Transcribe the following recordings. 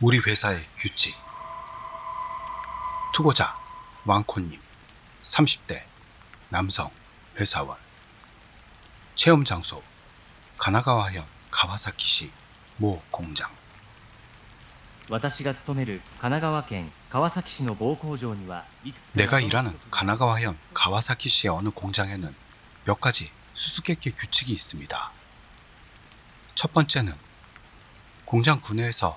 우리 회사의 규칙. 투고자 왕코님 30대 남성 회사원 체험 장소 가나가와현 가와사키시 모 공장 私が勤める神奈川県川崎市の某工場にはいくつかの 내가 일하는 가나가와현 가와사키시의 어느 공장에는 몇 가지 수수께끼 규칙이 있습니다. 첫 번째는 공장 구내에서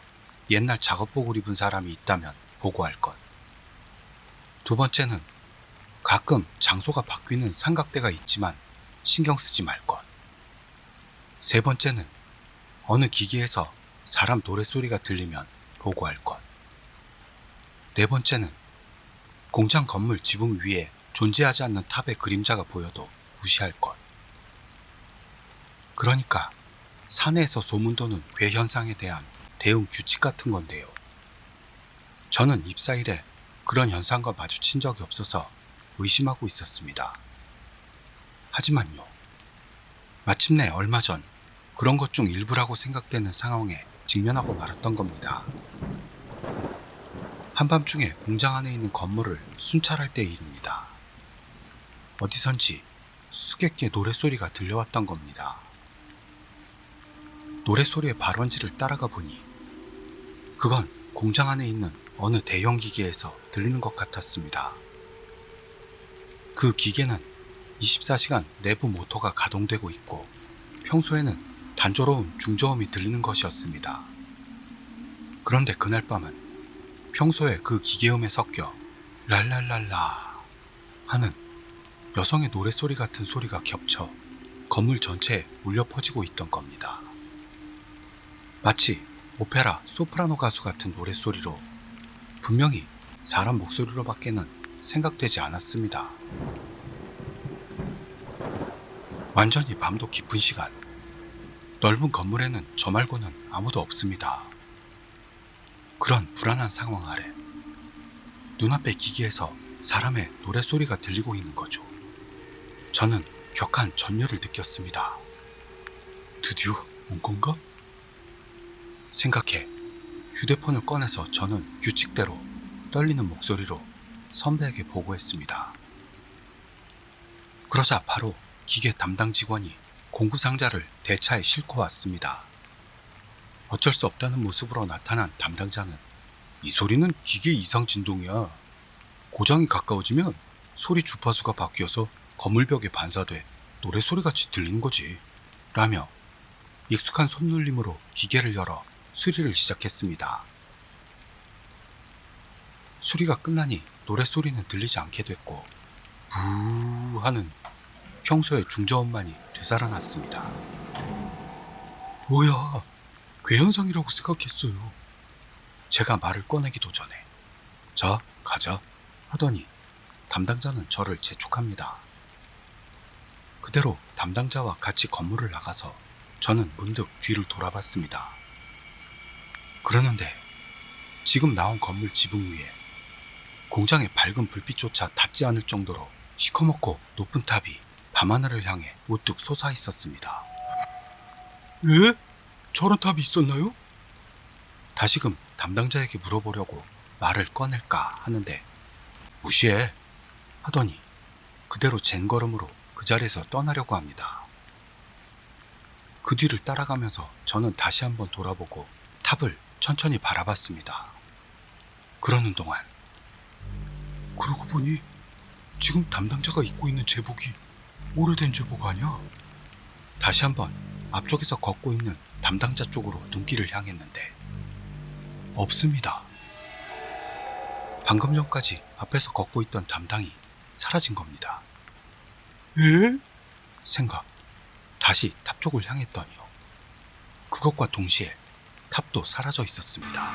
옛날 작업복을 입은 사람이 있다면 보고할 것. 두 번째는 가끔 장소가 바뀌는 삼각대가 있지만 신경 쓰지 말 것. 세 번째는 어느 기계에서 사람 노랫소리가 들리면 보고할 것. 네 번째는 공장 건물 지붕 위에 존재하지 않는 탑의 그림자가 보여도 무시할 것. 그러니까 사내에서 소문 도는 괴 현상에 대한 대응 규칙 같은 건데요. 저는 입사 이래 그런 현상과 마주친 적이 없어서 의심하고 있었습니다. 하지만요. 마침내 얼마 전 그런 것 중 일부라고 생각되는 상황에 직면하고 말았던 겁니다. 한밤중에 공장 안에 있는 건물을 순찰할 때의 일입니다. 어디선지 수수께끼의 노랫소리가 들려왔던 겁니다. 노랫소리의 발원지를 따라가 보니 그건 공장 안에 있는 어느 대형 기계에서 들리는 것 같았습니다. 그 기계는 24시간 내부 모터가 가동되고 있고 평소에는 단조로운 중저음이 들리는 것이었습니다. 그런데 그날 밤은 평소에 그 기계음에 섞여 랄랄랄라 하는 여성의 노랫소리 같은 소리가 겹쳐 건물 전체에 울려 퍼지고 있던 겁니다. 마치 오페라 소프라노 가수 같은 노랫소리로 분명히 사람 목소리로밖에는 생각되지 않았습니다. 완전히 밤도 깊은 시간. 넓은 건물에는 저 말고는 아무도 없습니다. 그런 불안한 상황 아래 눈앞의 기기에서 사람의 노랫소리가 들리고 있는 거죠. 저는 격한 전율을 느꼈습니다. 드디어 온 건가? 생각해 휴대폰을 꺼내서 저는 규칙대로 떨리는 목소리로 선배에게 보고했습니다. 그러자 바로 기계 담당 직원이 공구 상자를 대차에 싣고 왔습니다. 어쩔 수 없다는 모습으로 나타난 담당자는 이 소리는 기계 이상 진동이야. 고장이 가까워지면 소리 주파수가 바뀌어서 건물벽에 반사돼 노래소리 같이 들리는 거지. 라며 익숙한 손놀림으로 기계를 열어 수리를 시작했습니다. 수리가 끝나니 노랫소리는 들리지 않게 됐고 부 하는 평소의 중저음만이 되살아났습니다. 뭐야, 괴현상이라고 생각했어요. 제가 말을 꺼내기도 전에 자, 가자 하더니 담당자는 저를 재촉합니다. 그대로 담당자와 같이 건물을 나가서 저는 문득 뒤를 돌아봤습니다. 그러는데 지금 나온 건물 지붕 위에 공장의 밝은 불빛조차 닿지 않을 정도로 시커멓고 높은 탑이 밤하늘을 향해 우뚝 솟아 있었습니다. 예? 저런 탑이 있었나요? 다시금 담당자에게 물어보려고 말을 꺼낼까 하는데 무시해 하더니 그대로 젠 걸음으로 그 자리에서 떠나려고 합니다. 그 뒤를 따라가면서 저는 다시 한번 돌아보고 탑을 천천히 바라봤습니다. 그러는 동안 그러고 보니 지금 담당자가 입고 있는 제복이 오래된 제복 아니야? 다시 한번 앞쪽에서 걷고 있는 담당자 쪽으로 눈길을 향했는데 없습니다. 방금 전까지 앞에서 걷고 있던 담당이 사라진 겁니다. 에? 생각. 다시 탑 쪽을 향했더니요. 그것과 동시에 탑도 사라져 있었습니다.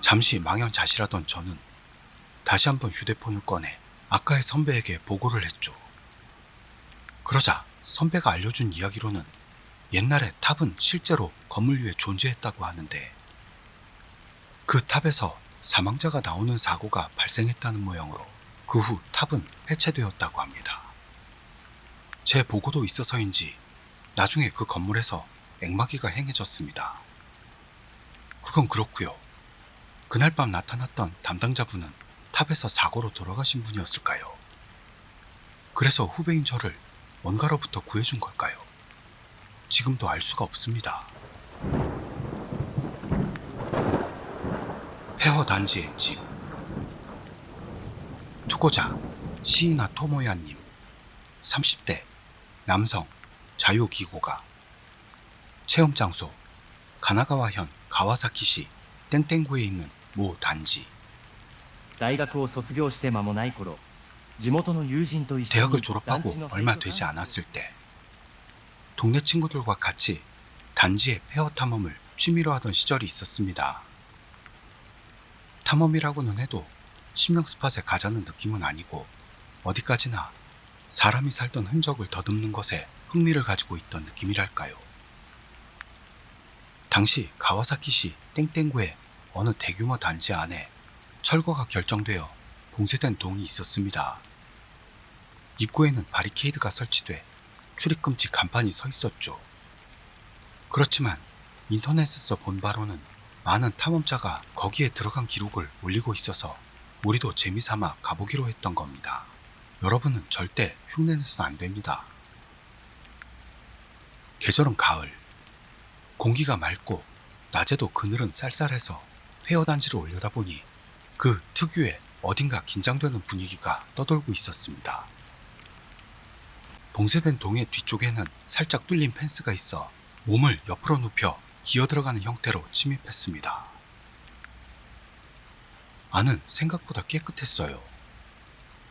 잠시 망연자실하던 저는 다시 한번 휴대폰을 꺼내 아까의 선배에게 보고를 했죠. 그러자 선배가 알려준 이야기로는 옛날에 탑은 실제로 건물 위에 존재했다고 하는데 그 탑에서 사망자가 나오는 사고가 발생했다는 모양으로 그 후 탑은 해체되었다고 합니다. 제 보고도 있어서인지 나중에 그 건물에서 앵마기가 행해졌습니다. 그건 그렇고요. 그날 밤 나타났던 담당자분은 탑에서 사고로 돌아가신 분이었을까요? 그래서 후배인 저를 뭔가로부터 구해준 걸까요? 지금도 알 수가 없습니다. 폐허 단지의 집. 투고자 시이나 토모야님 30대 남성 자유기고가 체험 장소 가나가와현 가와사키시 땡땡구에 있는 모 단지 大学を卒業して間もない頃地元の友人と一緒に 대학을 団地 졸업하고 の 얼마 되지 않았을 때 동네 친구들과 같이 단지의 폐허 탐험을 취미로 하던 시절이 있었습니다. 탐험이라고는 해도 신명 스팟에 가자는 느낌은 아니고 어디까지나 사람이 살던 흔적을 더듬는 것에 흥미를 가지고 있던 느낌이랄까요. 당시 가와사키시 땡땡구의 어느 대규모 단지 안에 철거가 결정되어 봉쇄된 동이 있었습니다. 입구에는 바리케이드가 설치돼 출입금지 간판이 서 있었죠. 그렇지만 인터넷에서 본 바로는 많은 탐험자가 거기에 들어간 기록을 올리고 있어서 우리도 재미삼아 가보기로 했던 겁니다. 여러분은 절대 흉내내서는 안 됩니다. 계절은 가을. 공기가 맑고 낮에도 그늘은 쌀쌀해서 회어단지를 올려다보니 그 특유의 어딘가 긴장되는 분위기가 떠돌고 있었습니다. 봉쇄된 동의 뒤쪽에는 살짝 뚫린 펜스가 있어 몸을 옆으로 눕혀 기어 들어가는 형태로 침입했습니다. 안은 생각보다 깨끗했어요.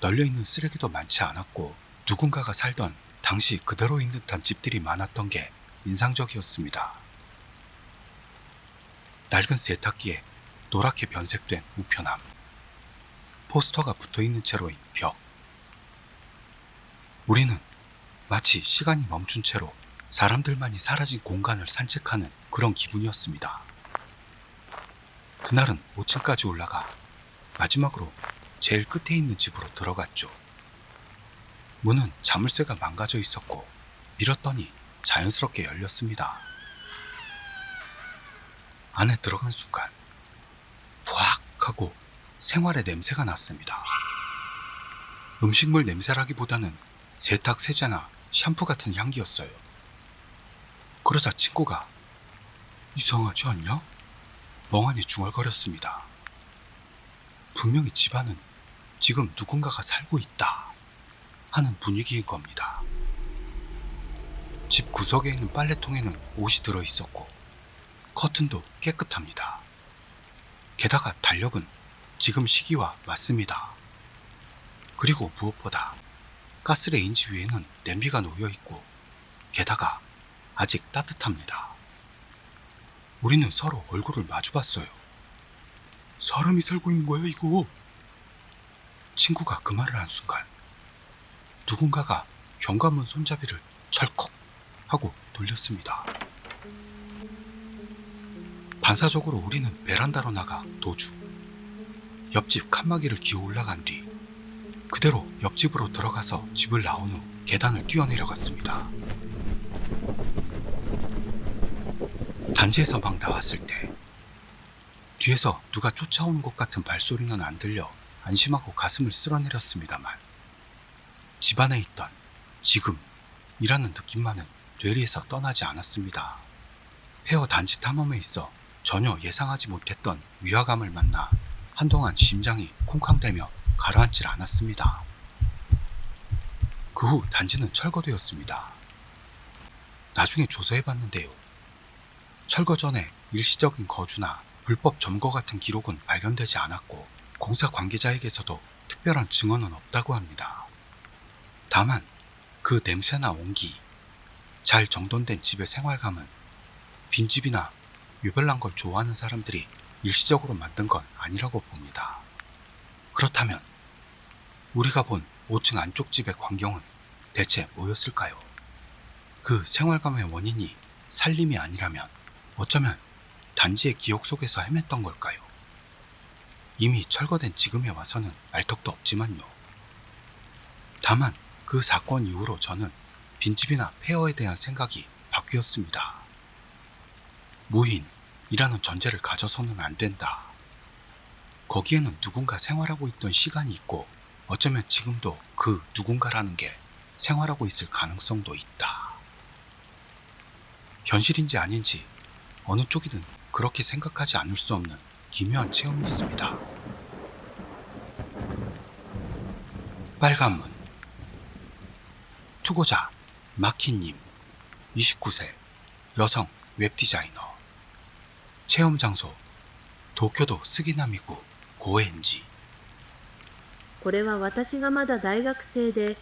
널려있는 쓰레기도 많지 않았고 누군가가 살던 당시 그대로 있는 듯한 집들이 많았던 게 인상적이었습니다. 낡은 세탁기에 노랗게 변색된 우편함, 포스터가 붙어 있는 채로인 벽. 우리는 마치 시간이 멈춘 채로 사람들만이 사라진 공간을 산책하는 그런 기분이었습니다. 그날은 5층까지 올라가 마지막으로 제일 끝에 있는 집으로 들어갔죠. 문은 자물쇠가 망가져 있었고 밀었더니 자연스럽게 열렸습니다. 안에 들어간 순간 부악 하고 생활의 냄새가 났습니다. 음식물 냄새라기보다는 세탁 세제나 샴푸 같은 향기였어요. 그러자 친구가 이상하지 않냐? 멍하니 중얼거렸습니다. 분명히 집안은 지금 누군가가 살고 있다 하는 분위기인 겁니다. 집 구석에 있는 빨래통에는 옷이 들어 있었고 커튼도 깨끗합니다. 게다가 달력은 지금 시기와 맞습니다. 그리고 무엇보다 가스레인지 위에는 냄비가 놓여 있고 게다가 아직 따뜻합니다. 우리는 서로 얼굴을 마주 봤어요. 사람이 살고 있는 거야, 이거. 친구가 그 말을 한 순간 누군가가 현관문 손잡이를 철컥 하고 돌렸습니다. 반사적으로 우리는 베란다로 나가 도주. 옆집 칸막이를 기어 올라간 뒤 그대로 옆집으로 들어가서 집을 나온 후 계단을 뛰어내려갔습니다. 단지에서 막 나왔을 때 뒤에서 누가 쫓아오는 것 같은 발소리는 안 들려 안심하고 가슴을 쓸어내렸습니다만 집 안에 있던 지금이라는 느낌만은 뇌리에서 떠나지 않았습니다. 폐허 단지 탐험에 있어 전혀 예상하지 못했던 위화감을 만나 한동안 심장이 쿵쾅대며 가라앉질 않았습니다. 그 후 단지는 철거되었습니다. 나중에 조사해봤는데요. 철거 전에 일시적인 거주나 불법 점거 같은 기록은 발견되지 않았고 공사 관계자에게서도 특별한 증언은 없다고 합니다. 다만 그 냄새나 온기, 잘 정돈된 집의 생활감은 빈집이나 유별난 걸 좋아하는 사람들이 일시적으로 만든 건 아니라고 봅니다. 그렇다면 우리가 본 5층 안쪽 집의 광경은 대체 뭐였을까요? 그 생활감의 원인이 살림이 아니라면 어쩌면 단지의 기억 속에서 헤맸던 걸까요? 이미 철거된 지금에 와서는 알턱도 없지만요. 다만 그 사건 이후로 저는 빈집이나 폐허에 대한 생각이 바뀌었습니다. 무인, 이라는 전제를 가져서는 안 된다. 거기에는 누군가 생활하고 있던 시간이 있고 어쩌면 지금도 그 누군가라는 게 생활하고 있을 가능성도 있다. 현실인지 아닌지 어느 쪽이든 그렇게 생각하지 않을 수 없는 기묘한 체험이 있습니다. 빨간 문 투고자 마키님 29세 여성 웹디자이너 체험 장소 도쿄도 스기나미구 고엔지 これは私がまだ大学生で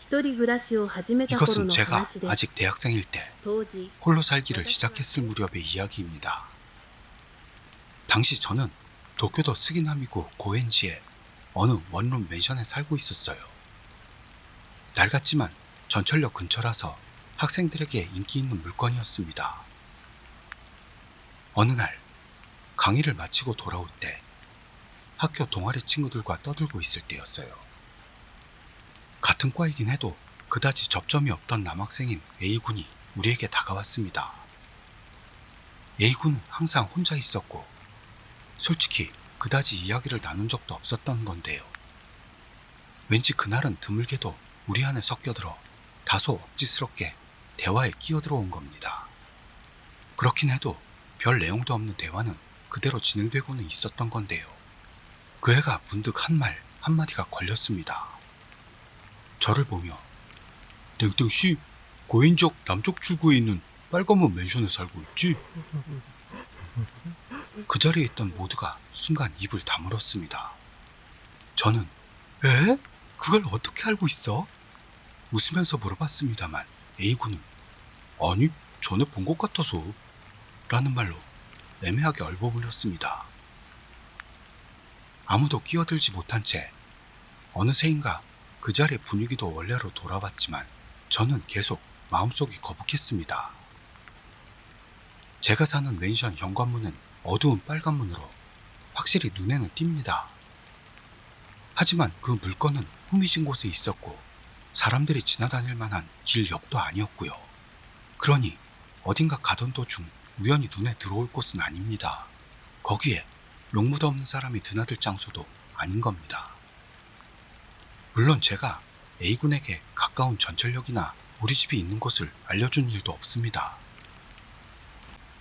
一人暮らしを始めた頃 이것은 の 제가 話で 아직 대학생일 때 当時 홀로 살기를 시작했을 무렵의 이야기입니다. 당시 저는 도쿄도 스기나미구 고엔지의 어느 원룸 맨션에 살고 있었어요. 낡았지만 전철역 근처라서 학생들에게 인기 있는 물건이었습니다. 어느 날 강의를 마치고 돌아올 때 학교 동아리 친구들과 떠들고 있을 때였어요. 같은 과이긴 해도 그다지 접점이 없던 남학생인 A군이 우리에게 다가왔습니다. A군은 항상 혼자 있었고, 솔직히 그다지 이야기를 나눈 적도 없었던 건데요. 왠지 그날은 드물게도 우리 안에 섞여들어 다소 억지스럽게 대화에 끼어들어온 겁니다. 그렇긴 해도 별 내용도 없는 대화는 그대로 진행되고는 있었던 건데요. 그 애가 문득 한 말 한마디가 걸렸습니다. 저를 보며 땡땡씨 고인적 남쪽 출구에 있는 빨간문 맨션에 살고 있지? 그 자리에 있던 모두가 순간 입을 다물었습니다. 저는 에? 그걸 어떻게 알고 있어? 웃으면서 물어봤습니다만 A군은 아니 전에 본 것 같아서 라는 말로 애매하게 얼버무렸습니다. 아무도 끼어들지 못한 채 어느새인가 그 자리의 분위기도 원래로 돌아왔지만 저는 계속 마음속이 거북했습니다. 제가 사는 맨션 현관문은 어두운 빨간 문으로 확실히 눈에는 띕니다. 하지만 그 물건은 후미진 곳에 있었고 사람들이 지나다닐 만한 길 옆도 아니었고요. 그러니 어딘가 가던 도중 우연히 눈에 들어올 곳은 아닙니다. 거기에 용무도 없는 사람이 드나들 장소도 아닌 겁니다. 물론 제가 A군에게 가까운 전철역이나 우리 집이 있는 곳을 알려준 일도 없습니다.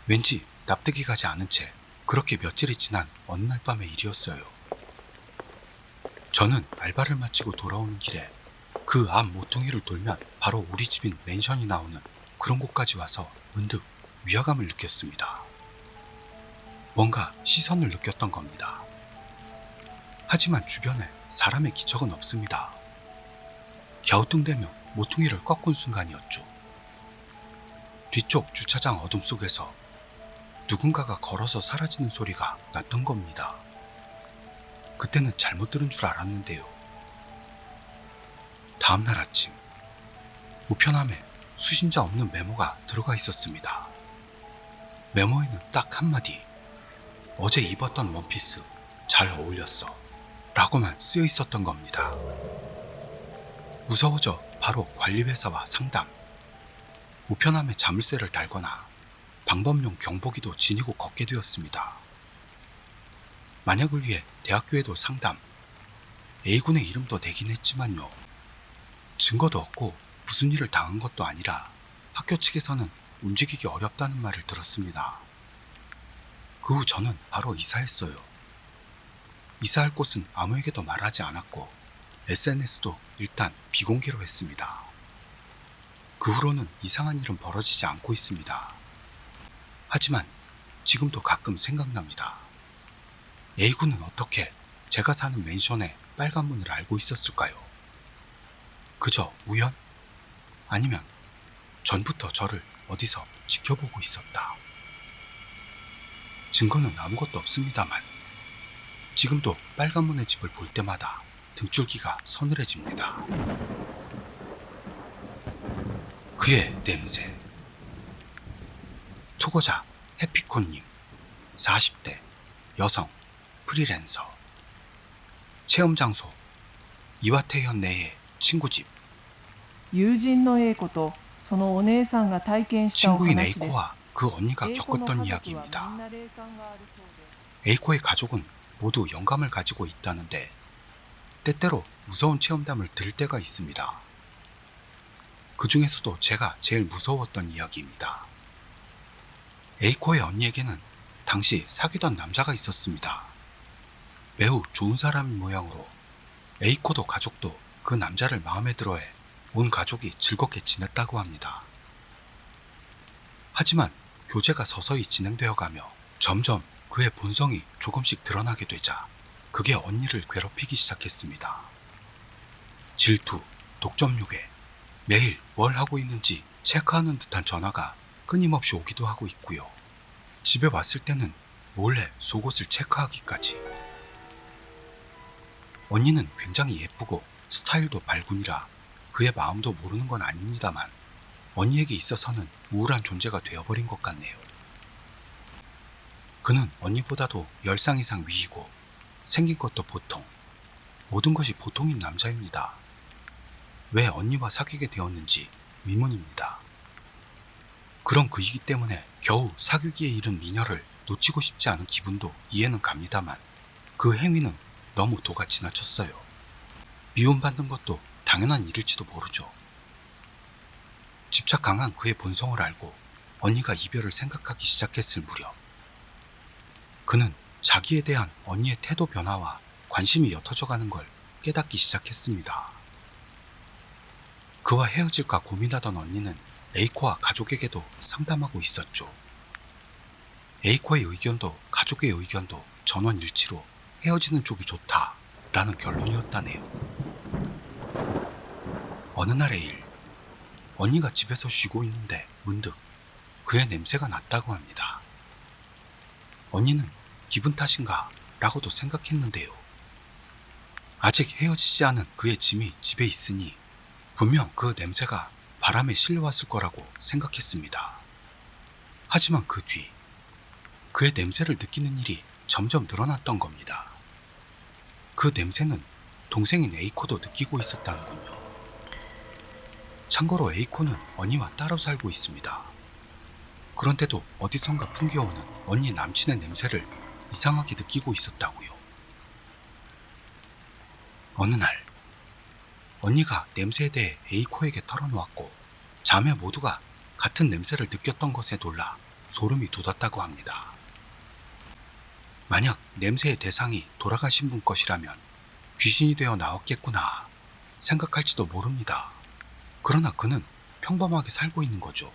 왠지 납득이 가지 않은 채 그렇게 며칠이 지난 어느 날 밤의 일이었어요. 저는 알바를 마치고 돌아오는 길에 그 앞 모퉁이를 돌면 바로 우리 집인 맨션이 나오는 그런 곳까지 와서 문득 위화감을 느꼈습니다. 뭔가 시선을 느꼈던 겁니다. 하지만 주변에 사람의 기척은 없습니다. 갸우뚱대며 모퉁이를 꺾은 순간이었죠. 뒤쪽 주차장 어둠 속에서 누군가가 걸어서 사라지는 소리가 났던 겁니다. 그때는 잘못 들은 줄 알았는데요. 다음날 아침, 우편함에 수신자 없는 메모가 들어가 있었습니다. 메모에는 딱 한마디, 어제 입었던 원피스 잘 어울렸어. 라고만 쓰여 있었던 겁니다. 무서워져 바로 관리회사와 상담, 우편함에 자물쇠를 달거나 방범용 경보기도 지니고 걷게 되었습니다. 만약을 위해 대학교에도 상담, A군의 이름도 내긴 했지만요. 증거도 없고 무슨 일을 당한 것도 아니라 학교 측에서는 움직이기 어렵다는 말을 들었습니다. 그 후 저는 바로 이사했어요. 이사할 곳은 아무에게도 말하지 않았고 SNS도 일단 비공개로 했습니다. 그 후로는 이상한 일은 벌어지지 않고 있습니다. 하지만 지금도 가끔 생각납니다. A군은 어떻게 제가 사는 맨션의 빨간 문을 알고 있었을까요? 그저 우연? 아니면 전부터 저를 어디서 지켜보고 있었다. 증거는 아무것도 없습니다만 지금도 빨간 문의 집을 볼 때마다 등줄기가 서늘해집니다. 그의 냄새. 투고자 해피콘님, 40대, 여성, 프리랜서. 체험 장소, 이와테현 내의 친구집. 友人の A 子と 친구인 에이코와 그 언니가 겪었던 이야기입니다. 에이코의 가족은 모두 영감을 가지고 있다는데 때때로 무서운 체험담을 들 때가 있습니다. 그 중에서도 제가 제일 무서웠던 이야기입니다. 에이코의 언니에게는 당시 사귀던 남자가 있었습니다. 매우 좋은 사람 모양으로 에이코도 가족도 그 남자를 마음에 들어해 온 가족이 즐겁게 지냈다고 합니다. 하지만 교제가 서서히 진행되어 가며 점점 그의 본성이 조금씩 드러나게 되자 그게 언니를 괴롭히기 시작했습니다. 질투, 독점 요괴, 매일 뭘 하고 있는지 체크하는 듯한 전화가 끊임없이 오기도 하고 있고요. 집에 왔을 때는 몰래 속옷을 체크하기까지. 언니는 굉장히 예쁘고 스타일도 발군이라 그의 마음도 모르는 건 아닙니다만 언니에게 있어서는 우울한 존재가 되어버린 것 같네요. 그는 언니보다도 10상 이상 위이고 생긴 것도 보통, 모든 것이 보통인 남자입니다. 왜 언니와 사귀게 되었는지 의문입니다. 그런 그이기 때문에 겨우 사귀기에 이른 미녀를 놓치고 싶지 않은 기분도 이해는 갑니다만 그 행위는 너무 도가 지나쳤어요. 미움받는 것도 당연한 일일지도 모르죠. 집착 강한 그의 본성을 알고 언니가 이별을 생각하기 시작했을 무렵 그는 자기에 대한 언니의 태도 변화와 관심이 옅어져 가는 걸 깨닫기 시작했습니다. 그와 헤어질까 고민하던 언니는 에이코와 가족에게도 상담하고 있었죠. 에이코의 의견도 가족의 의견도 전원 일치로 헤어지는 쪽이 좋다라는 결론이었다네요. 어느 날의 일, 언니가 집에서 쉬고 있는데 문득 그의 냄새가 났다고 합니다. 언니는 기분 탓인가 라고도 생각했는데요. 아직 헤어지지 않은 그의 짐이 집에 있으니 분명 그 냄새가 바람에 실려왔을 거라고 생각했습니다. 하지만 그 뒤, 그의 냄새를 느끼는 일이 점점 늘어났던 겁니다. 그 냄새는 동생인 에이코도 느끼고 있었다는군요. 참고로 에이코는 언니와 따로 살고 있습니다. 그런데도 어디선가 풍겨오는 언니 남친의 냄새를 이상하게 느끼고 있었다고요. 어느 날, 언니가 냄새에 대해 에이코에게 털어놓았고, 자매 모두가 같은 냄새를 느꼈던 것에 놀라 소름이 돋았다고 합니다. 만약 냄새의 대상이 돌아가신 분 것이라면 귀신이 되어 나왔겠구나 생각할지도 모릅니다. 그러나 그는 평범하게 살고 있는 거죠.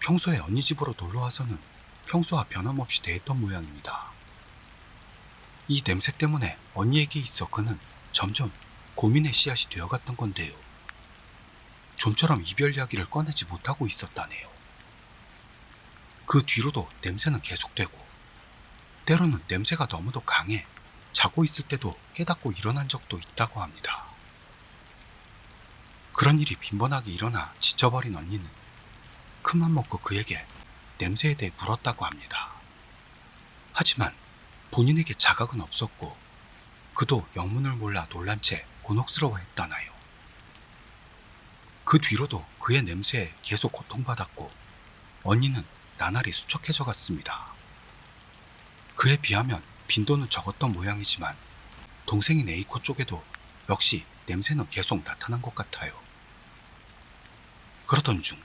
평소에 언니 집으로 놀러 와서는 평소와 변함없이 대했던 모양입니다. 이 냄새 때문에 언니에게 있어 그는 점점 고민의 씨앗이 되어갔던 건데요. 좀처럼 이별 이야기를 꺼내지 못하고 있었다네요. 그 뒤로도 냄새는 계속되고, 때로는 냄새가 너무도 강해 자고 있을 때도 깨닫고 일어난 적도 있다고 합니다. 그런 일이 빈번하게 일어나 지쳐버린 언니는 큰맘 먹고 그에게 냄새에 대해 물었다고 합니다. 하지만 본인에게 자각은 없었고 그도 영문을 몰라 놀란 채 곤혹스러워했다나요. 그 뒤로도 그의 냄새에 계속 고통받았고 언니는 나날이 수척해져 갔습니다. 그에 비하면 빈도는 적었던 모양이지만 동생인 에이코 쪽에도 역시 냄새는 계속 나타난 것 같아요. 그러던 중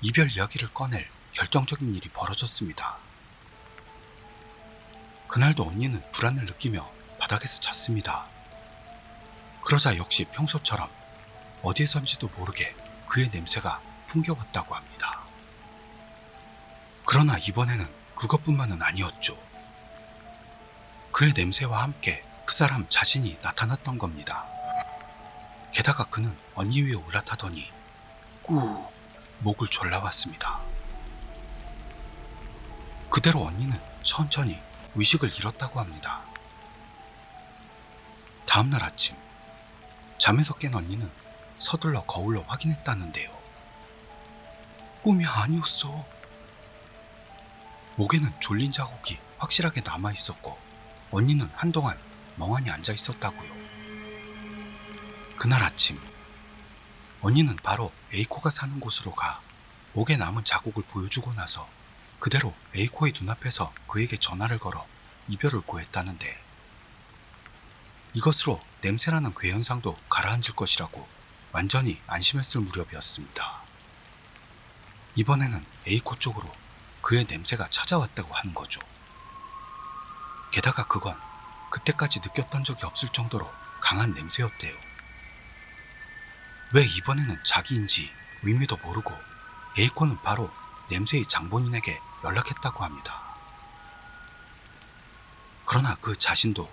이별 이야기를 꺼낼 결정적인 일이 벌어졌습니다. 그날도 언니는 불안을 느끼며 바닥에서 잤습니다. 그러자 역시 평소처럼 어디에선지도 모르게 그의 냄새가 풍겨왔다고 합니다. 그러나 이번에는 그것뿐만은 아니었죠. 그의 냄새와 함께 그 사람 자신이 나타났던 겁니다. 게다가 그는 언니 위에 올라타더니 꾹 목을 졸라봤습니다. 그대로 언니는 천천히 의식을 잃었다고 합니다. 다음날 아침, 잠에서 깬 언니는 서둘러 거울로 확인했다는데요. 꿈이 아니었어. 목에는 졸린 자국이 확실하게 남아 있었고, 언니는 한동안 멍하니 앉아 있었다고요. 그날 아침, 언니는 바로 에이코가 사는 곳으로 가 목에 남은 자국을 보여주고 나서 그대로 에이코의 눈앞에서 그에게 전화를 걸어 이별을 고했다는데 이것으로 냄새나는 괴현상도 가라앉을 것이라고 완전히 안심했을 무렵이었습니다. 이번에는 에이코 쪽으로 그의 냄새가 찾아왔다고 하는 거죠. 게다가 그건 그때까지 느꼈던 적이 없을 정도로 강한 냄새였대요. 왜 이번에는 자기인지 의미도 모르고 에이코는 바로 냄새의 장본인에게 연락했다고 합니다. 그러나 그 자신도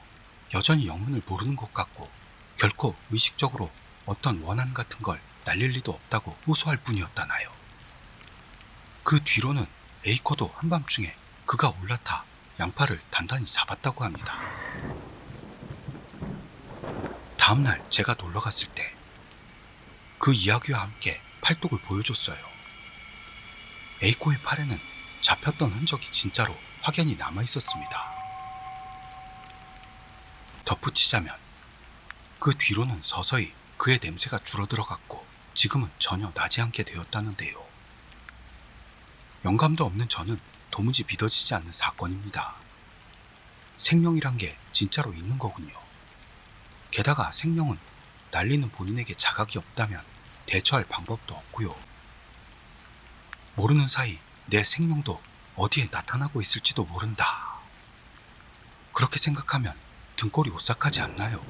여전히 영문을 모르는 것 같고 결코 의식적으로 어떤 원한 같은 걸 날릴 리도 없다고 호소할 뿐이었다나요. 그 뒤로는 에이코도 한밤중에 그가 올라타 양팔을 단단히 잡았다고 합니다. 다음날 제가 놀러 갔을 때 그 이야기와 함께 팔뚝을 보여줬어요. 에이코의 팔에는 잡혔던 흔적이 진짜로 확연히 남아 있었습니다. 덧붙이자면 그 뒤로는 서서히 그의 냄새가 줄어들어갔고 지금은 전혀 나지 않게 되었다는데요. 영감도 없는 저는 도무지 믿어지지 않는 사건입니다. 생명이란 게 진짜로 있는 거군요. 게다가 생명은 날리는 본인에게 자각이 없다면 대처할 방법도 없고요. 모르는 사이 내 생명도 어디에 나타나고 있을지도 모른다. 그렇게 생각하면 등골이 오싹하지 않나요?